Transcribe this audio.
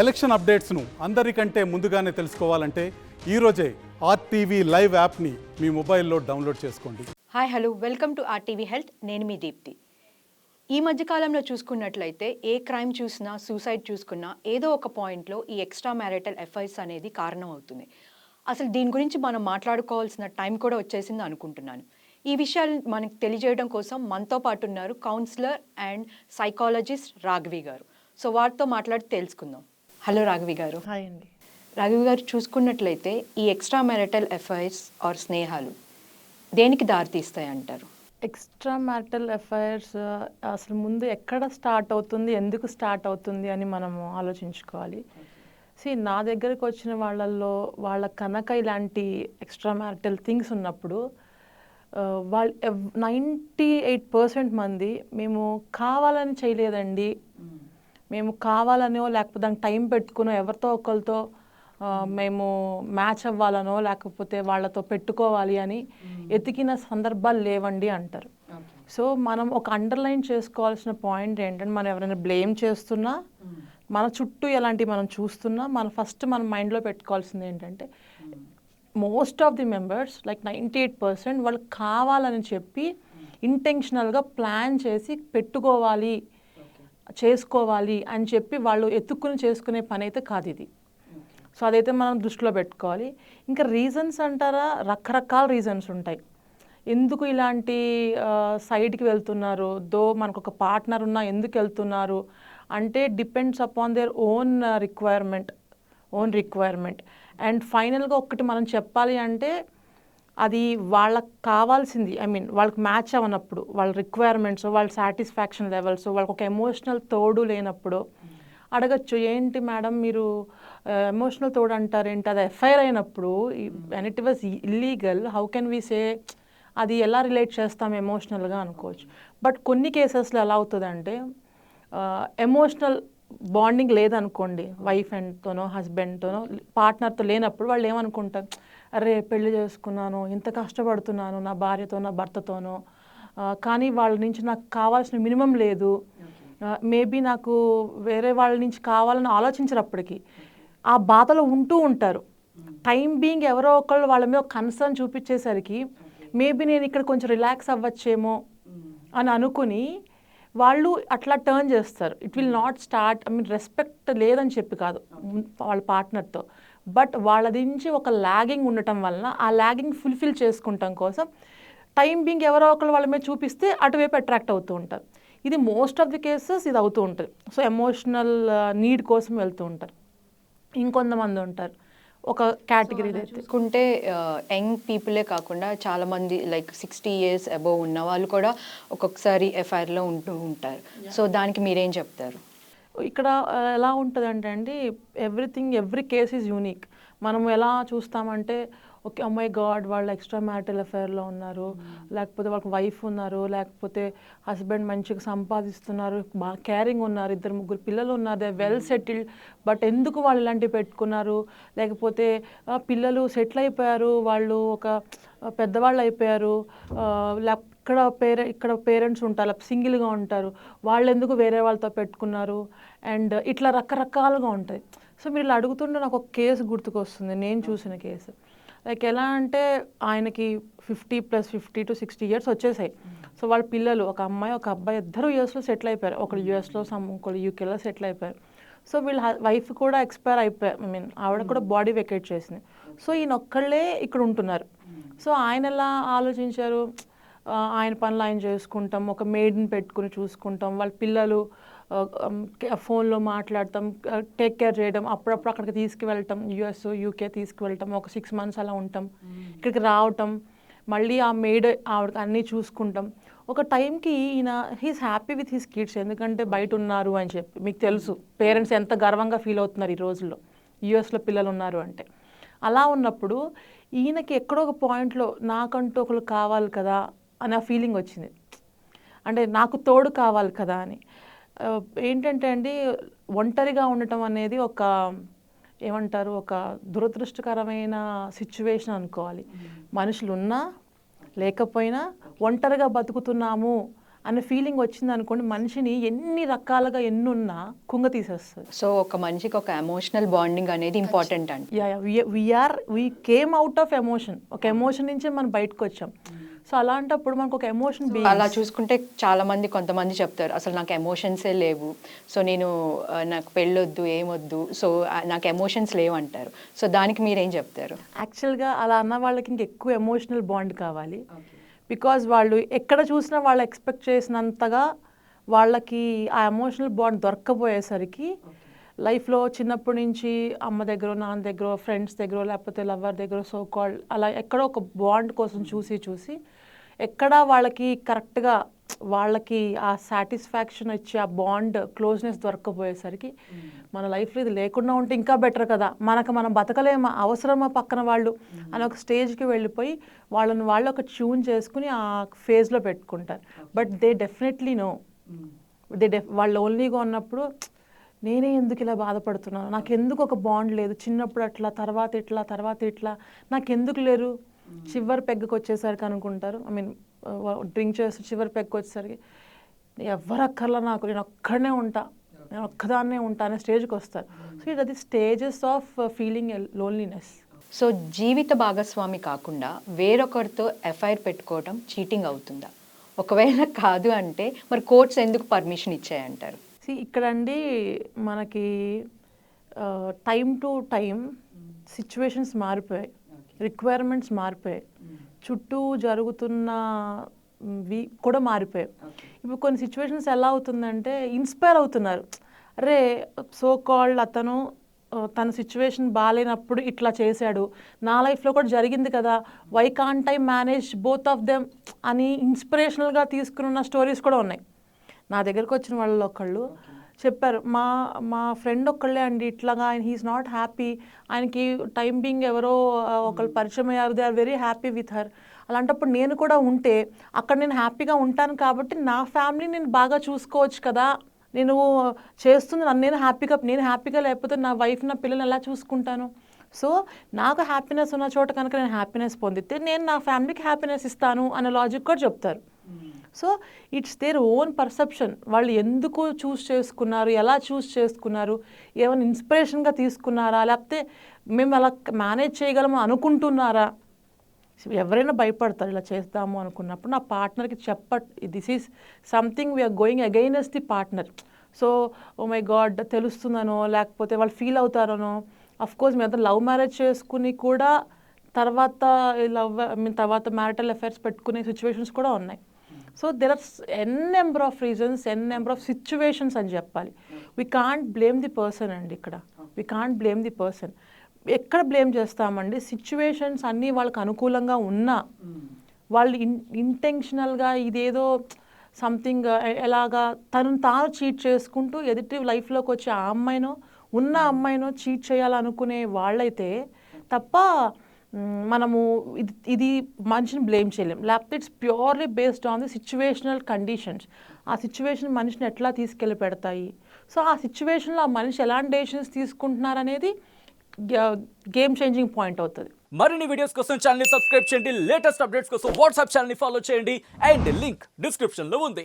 Election అప్డేట్స్ను అందరికంటే ముందుగానే తెలుసుకోవాలంటే ఈరోజే ఆర్టీవీ లైవ్ యాప్ని మీ మొబైల్లో డౌన్లోడ్ చేసుకోండి. Hi hello. Welcome to RTV health. నేను మీ దీప్తి. ఈ మధ్యకాలంలో చూసుకున్నట్లయితే ఏ క్రైమ్ చూసినా సూసైడ్ చూసుకున్నా ఏదో ఒక పాయింట్లో ఈ ఎక్స్ట్రా మ్యారిటల్ ఎఫైర్స్ అనేది కారణం అవుతుంది అసలు దీని గురించి మనం మాట్లాడుకోవాల్సిన టైం కూడా వచ్చేసింది అనుకుంటున్నాను. ఈ విషయాలు మనకు తెలియజేయడం కోసం మనతో పాటు ఉన్నారు కౌన్సిలర్ అండ్ సైకాలజిస్ట్ రాఘవి గారు. సో వారితో మాట్లాడి తెలుసుకుందాం. హలో రాఘవి గారు. హాయ్ అండి. రాఘవి గారు చూసుకున్నట్లయితే ఈ ఎక్స్ట్రా మ్యారిటల్ ఎఫైర్స్ ఆర్ స్నేహాలు దేనికి దారితీస్తాయి అంటారు ఎక్స్ట్రా మ్యారిటల్ అఫైర్స్ అసలు ముందు ఎక్కడ స్టార్ట్ అవుతుంది ఎందుకు స్టార్ట్ అవుతుంది అని మనము ఆలోచించుకోవాలి. సి నా దగ్గరకు వచ్చిన వాళ్ళల్లో వాళ్ళ కనుక ఇలాంటి ఎక్స్ట్రా మ్యారిటల్ థింగ్స్ ఉన్నప్పుడు వాళ్ళు నైంటీ ఎయిట్ పర్సెంట్ మంది మేము కావాలని చేయలేదండి. మేము కావాలనో లేకపోతే దానికి టైం పెట్టుకునో ఎవరితో ఒకరితో మేము మ్యాచ్ అవ్వాలనో లేకపోతే వాళ్ళతో పెట్టుకోవాలి అని ఎతికిన సందర్భాలు లేవండి అంటారు. సో మనం ఒక అండర్లైన్ చేసుకోవాల్సిన పాయింట్ ఏంటంటే మనం ఎవరైనా బ్లేమ్ చేస్తున్నా మన చుట్టూ ఎలాంటి మనం చూస్తున్నా మనం ఫస్ట్ మన మైండ్లో పెట్టుకోవాల్సింది ఏంటంటే most of the members like ninety eight percent వాళ్ళు కావాలని చెప్పి ఇంటెన్షనల్గా ప్లాన్ చేసి పెట్టుకోవాలి. చేసుకోవాలి అని చెప్పి వాళ్ళు ఎత్తుక్కుని చేసుకునే పని అయితే కాదు ఇది. సో అదైతే మనం దృష్టిలో పెట్టుకోవాలి. ఇంకా రీజన్స్ అంటారా? రకరకాల రీజన్స్ ఉంటాయి. ఎందుకు ఇలాంటి సైడ్కి వెళ్తున్నారు? దో మనకు ఒక పార్ట్నర్ ఉన్నా ఎందుకు వెళ్తున్నారు? అంటే depends upon their own requirement own requirement. And ఫైనల్గా ఒక్కటి మనం చెప్పాలి అంటే అది వాళ్ళకి కావాల్సింది ఐ మీన్ వాళ్ళకి మ్యాచ్ అవ్వనప్పుడు వాళ్ళ రిక్వైర్మెంట్స్ వాళ్ళ సాటిస్ఫాక్షన్ లెవెల్స్ వాళ్ళకి ఒక ఎమోషనల్ తోడు లేనప్పుడు అడగచ్చు ఏంటి మేడం మీరు ఎమోషనల్ తోడు అంటారేంటి? అది ఎఫ్ఐఆర్ అయినప్పుడు and it was illegal how can we say అది ఎలా రిలేట్ చేస్తాం ఎమోషనల్గా అనుకోవచ్చు? బట్ కొన్ని కేసెస్లో ఎలా అవుతుందంటే ఎమోషనల్ బాండింగ్ లేదనుకోండి వైఫ్ అండ్తోనో హస్బెండ్తోనో పార్ట్నర్తో లేనప్పుడు వాళ్ళు ఏమనుకుంటారు? అరే పెళ్ళి చేసుకున్నాను ఇంత కష్టపడుతున్నాను నా భార్యతో నా భర్తతోనో. కానీ వాళ్ళ నుంచి నాకు కావాల్సిన మినిమం లేదు. మేబీ నాకు వేరే వాళ్ళ నుంచి కావాలని ఆలోచించరు అప్పటికి ఆ బాధలో ఉంటూ ఉంటారు. టైం బీయింగ్ ఎవరో ఒకళ్ళు వాళ్ళ మీద కన్సర్న్ చూపించేసరికి మేబీ నేను ఇక్కడ కొంచెం రిలాక్స్ అవ్వచ్చేమో అని అనుకుని వాళ్ళు అట్లా టర్న్ చేస్తారు. It will not start I mean respect లేదని చెప్పి కాదు వాళ్ళ పార్ట్నర్తో బట్ వాళ్ళ నుంచి ఒక లాగింగ్ ఉండటం వలన ఆ లాగింగ్ ఫుల్ఫిల్ చేసుకుంటాం కోసం టైం బీయింగ్ ఎవరో ఒకరు వాళ్ళ మీద చూపిస్తే అటువైపు అట్రాక్ట్ అవుతూ ఉంటారు. ఇది మోస్ట్ ఆఫ్ ది కేసెస్ ఇది అవుతూ ఉంటుంది. సో ఎమోషనల్ నీడ్ కోసం వెళ్తూ ఉంటారు. ఇంకొంతమంది ఉంటారు. ఒక కేటగిరీ చూసుకుంటే యంగ్ పీపులే కాకుండా చాలా మంది లైక్ సిక్స్టీ ఇయర్స్ అబోవ్ ఉన్న వాళ్ళు కూడా ఒక్కొక్కసారి ఎఫ్ఐఆర్లో ఉంటూ ఉంటారు. సో దానికి మీరేం చెప్తారు? ఇక్కడ ఎలా ఉంటుంది అంటే అండి everything every case is unique మనం ఎలా చూస్తామంటే ఓకే అమ్మాయి గాడ్ వాళ్ళు ఎక్స్ట్రా మ్యారిటల్ అఫైర్లో ఉన్నారు. లేకపోతే వాళ్ళకి వైఫ్ ఉన్నారు. లేకపోతే హస్బెండ్ మంచిగా సంపాదిస్తున్నారు. బాగా కేరింగ్ ఉన్నారు. ఇద్దరు ముగ్గురు పిల్లలు ఉన్నారు. దే వెల్ సెటిల్డ్ బట్ ఎందుకు వాళ్ళు ఇలాంటివి పెట్టుకున్నారు? లేకపోతే పిల్లలు సెటిల్ అయిపోయారు. వాళ్ళు ఒక పెద్దవాళ్ళు అయిపోయారు. ఇక్కడ పేరె ఇక్కడ పేరెంట్స్ ఉంటారు. సింగిల్గా ఉంటారు. వాళ్ళు ఎందుకు వేరే వాళ్ళతో పెట్టుకున్నారు? అండ్ ఇట్లా రకరకాలుగా ఉంటాయి. సో మీరు ఇలా అడుగుతుంటే నాకు ఒక కేసు గుర్తుకొస్తుంది. నేను చూసిన కేసు లైక్ ఎలా అంటే ఆయనకి fifty plus fifty to sixty years వచ్చేసాయి. సో వాళ్ళ పిల్లలు ఒక అమ్మాయి ఒక అబ్బాయి ఇద్దరు యూఎస్లో సెటిల్ అయిపోయారు. ఒకరు యూఎస్లో సమ్ ఒకరు యూకేలో సెటిల్ అయిపోయారు. సో వీళ్ళ వైఫ్ కూడా ఎక్స్పైర్ అయిపోయారు ఐ మీన్ ఆవిడ కూడా బాడీ వెకేట్ చేసింది. సో ఈయన ఒక్కళ్ళే ఇక్కడ ఉంటున్నారు. సో ఆయన ఎలా ఆలోచించారు? ఆయన పనులు ఆయన చేసుకుంటాం ఒక మేడ్ని పెట్టుకుని చూసుకుంటాం వాళ్ళ పిల్లలు ఫోన్లో మాట్లాడటం టేక్ కేర్ చేయడం అప్పుడప్పుడు అక్కడికి తీసుకువెళ్ళటం యుఎస్ యూకే తీసుకువెళ్ళటం ఒక సిక్స్ మంత్స్ అలా ఉంటాం. ఇక్కడికి రావటం మళ్ళీ ఆ మేడ్ ఆవిడకి అన్నీ చూసుకుంటాం. ఒక టైంకి ఈయన he's happy with his kids ఎందుకంటే బయట ఉన్నారు అని చెప్పి మీకు తెలుసు పేరెంట్స్ ఎంత గర్వంగా ఫీల్ అవుతున్నారు ఈ రోజుల్లో యూఎస్లో పిల్లలు ఉన్నారు అంటే. అలా ఉన్నప్పుడు ఈయనకి ఎక్కడో ఒక పాయింట్లో నాకంటూ ఒకరు కావాలి కదా అనే ఫీలింగ్ వచ్చింది. అంటే నాకు తోడు కావాలి కదా అని. ఆ, ఏంటంటే అండి ఒంటరిగా ఉండటం అనేది ఒక ఏమంటారు ఒక దురదృష్టకరమైన సిచ్యువేషన్ అనుకోవాలి. మనుషులు ఉన్నా లేకపోయినా ఒంటరిగా బతుకుతున్నాము అనే ఫీలింగ్ వచ్చింది అనుకోండి మనిషిని ఎన్ని రకాలుగా ఎన్నున్నా కుంగ తీసేస్తుంది. సో ఒక మనిషికి ఒక ఎమోషనల్ బాండింగ్ అనేది ఇంపార్టెంట్ అండి. Yeah we're we came out of emotion ఒక ఎమోషన్ నుంచే మనం బయటకు వచ్చాం. సో అలాంటప్పుడు మనకు ఒక ఎమోషన్ అలా చూసుకుంటే చాలా మంది కొంతమంది చెప్తారు అసలు నాకు ఎమోషన్సే లేవు. సో నేను నాకు పెళ్ళొద్దు ఏమొద్దు. సో నాకు ఎమోషన్స్ లేవు అంటారు సో దానికి మీరేం చెప్తారు? యాక్చువల్గా అలా అన్న వాళ్ళకి ఇంకెక్కువ ఎమోషనల్ బాండ్ కావాలి. బికాజ్ వాళ్ళు ఎక్కడ చూసినా వాళ్ళు ఎక్స్పెక్ట్ చేసినంతగా వాళ్ళకి ఆ ఎమోషనల్ బాండ్ దొరక్కపోయేసరికి లైఫ్లో చిన్నప్పటి నుంచి అమ్మ దగ్గర నాన్న దగ్గర ఫ్రెండ్స్ దగ్గర లేకపోతే లవర్ దగ్గర సో కాల్డ్ అలా ఎక్కడో ఒక బాండ్ కోసం చూసి చూసి ఎక్కడ వాళ్ళకి కరెక్ట్గా వాళ్ళకి ఆ సాటిస్ఫాక్షన్ వచ్చి ఆ బాండ్ క్లోజ్నెస్ దొరకకపోయేసరికి మన లైఫ్లో ఇది లేకుండా ఉంటే ఇంకా బెటర్ కదా. మనకు మనం బతకలేమా? అవసరమా పక్కన వాళ్ళు? అని ఒక స్టేజ్కి వెళ్ళిపోయి వాళ్ళని వాళ్ళు ఒక ట్యూన్ చేసుకుని ఆ ఫేజ్లో పెట్టుకుంటారు. But they definitely no they def వాళ్ళు ఓన్లీగా ఉన్నప్పుడు నేనే ఎందుకు ఇలా బాధపడుతున్నాను? నాకు ఎందుకు ఒక బాండ్ లేదు? చిన్నప్పుడు అట్లా తర్వాత ఇట్లా తర్వాత ఇట్లా. నాకు ఎందుకు లేరు చివరి పెగ్గకి వచ్చేసరికి అనుకుంటారు. ఐ మీన్ డ్రింక్ చేస్తూ చివరి పెగ్గకి వచ్చేసరికి ఎవరు అక్కర్లా నాకు. నేను ఒక్కడనే ఉంటా. నేను ఒక్కదాన్నే ఉంటా అనే స్టేజ్కి వస్తారు సో ఇట్ అది stages of feeling loneliness so జీవిత భాగస్వామి కాకుండా వేరొకరితో ఎఫ్ఐఆర్ పెట్టుకోవడం చీటింగ్ అవుతుందా? ఒకవేళ కాదు అంటే మరి కోర్ట్స్ ఎందుకు పర్మిషన్ ఇచ్చాయంటారు? సి ఇక్కడండి మనకి టైం టు టైం సిచ్యువేషన్స్ మారిపోయాయి. రిక్వైర్మెంట్స్ మారిపోయాయి. చుట్టూ జరుగుతున్న వి కూడా మారిపోయాయి. ఇప్పుడు కొన్ని సిచ్యువేషన్స్ ఎలా అవుతుందంటే ఇన్స్పైర్ అవుతున్నారు. అరే సో కాల్డ్ అతను తన సిచ్యువేషన్ బాగాలేనప్పుడు ఇట్లా చేశాడు. నా లైఫ్లో కూడా జరిగింది కదా. Why can't I manage both of them అని ఇన్స్పిరేషనల్గా తీసుకున్న స్టోరీస్ కూడా ఉన్నాయి. నా దగ్గరకు వచ్చిన వాళ్ళు ఒకళ్ళు చెప్పారు మా మా ఫ్రెండ్ ఒక్కళ్ళే అండి ఇట్లాగా ఆయన హీస్ నాట్ హ్యాపీ ఆయనకి టైం బీయింగ్ ఎవరో ఒకళ్ళు పరిచయం అయ్యారు. They are very happy with her అలాంటప్పుడు నేను కూడా ఉంటే అక్కడ నేను హ్యాపీగా ఉంటాను కాబట్టి నా ఫ్యామిలీ నేను బాగా చూసుకోవచ్చు కదా. నేను చేస్తుంది నన్ను నేను హ్యాపీగా నేను హ్యాపీగా లేకపోతే నా వైఫ్ నా పిల్లల్ని ఎలా చూసుకుంటాను? సో నాకు హ్యాపీనెస్ ఉన్న చోట కనుక నేను హ్యాపీనెస్ పొందితే నేను నా ఫ్యామిలీకి హ్యాపీనెస్ ఇస్తాను అనే లాజిక్ కూడా చెప్తారు. So it's their own perception. వాళ్ళు ఎందుకు చూస్ చేసుకున్నారు ఎలా చూస్ చేసుకున్నారు ఏమైనా ఇన్స్పిరేషన్గా తీసుకున్నారా లేకపోతే మేము అలా మేనేజ్ చేయగలము అనుకుంటున్నారా? ఎవరైనా భయపడతారు ఇలా చేద్దాము అనుకున్నప్పుడు నా పార్ట్నర్కి చెప్ప this is something we're going against the partner. So oh my god తెలుస్తుందనో లేకపోతే వాళ్ళు ఫీల్ అవుతారనో అఫ్ కోర్స్ మేము లవ్ మ్యారేజ్ చేసుకుని కూడా తర్వాత లవ్ ఐ తర్వాత మ్యారిటల్ అఫైర్స్ పెట్టుకునే సిచ్యువేషన్స్ కూడా ఉన్నాయి. So there are n number of reasons n number of situations అని చెప్పాలి. We can't blame the person అండి ఇక్కడ. We can't blame the person ఎక్కడ బ్లేమ్ చేస్తామండి? సిచ్యువేషన్స్ అన్నీ వాళ్ళకి అనుకూలంగా ఉన్నా వాళ్ళు ఇన్ ఇంటెన్షనల్గా ఇదేదో సంథింగ్ ఎలాగా తను తాను చీట్ చేసుకుంటూ ఎదుటి లైఫ్లోకి వచ్చే ఆ అమ్మాయినో ఉన్న అమ్మాయినో చీట్ చేయాలనుకునే వాళ్ళైతే తప్ప మనము ఇది ఇది మనిషిని బ్లేమ్ చేయలేం. లేకపోతే it's purely based on the situational conditions ఆ సిచ్యువేషన్ మనిషిని ఎట్లా తీసుకెళ్ళి పెడతాయి? సో ఆ సిచ్యువేషన్లో ఆ మనిషి ఎలాంటి డెసిషన్స్ తీసుకుంటున్నారనేది గేమ్ చేంజింగ్ పాయింట్ అవుతుంది. మరిన్ని వీడియోస్ కోసం ఛానల్ సబ్స్క్రైబ్ చేయండి. లేటెస్ట్ అప్డేట్స్ కోసం వాట్సాప్ ఛానల్ని ఫాలో చేయండి. అండ్ లింక్ డిస్క్రిప్షన్లో ఉంది.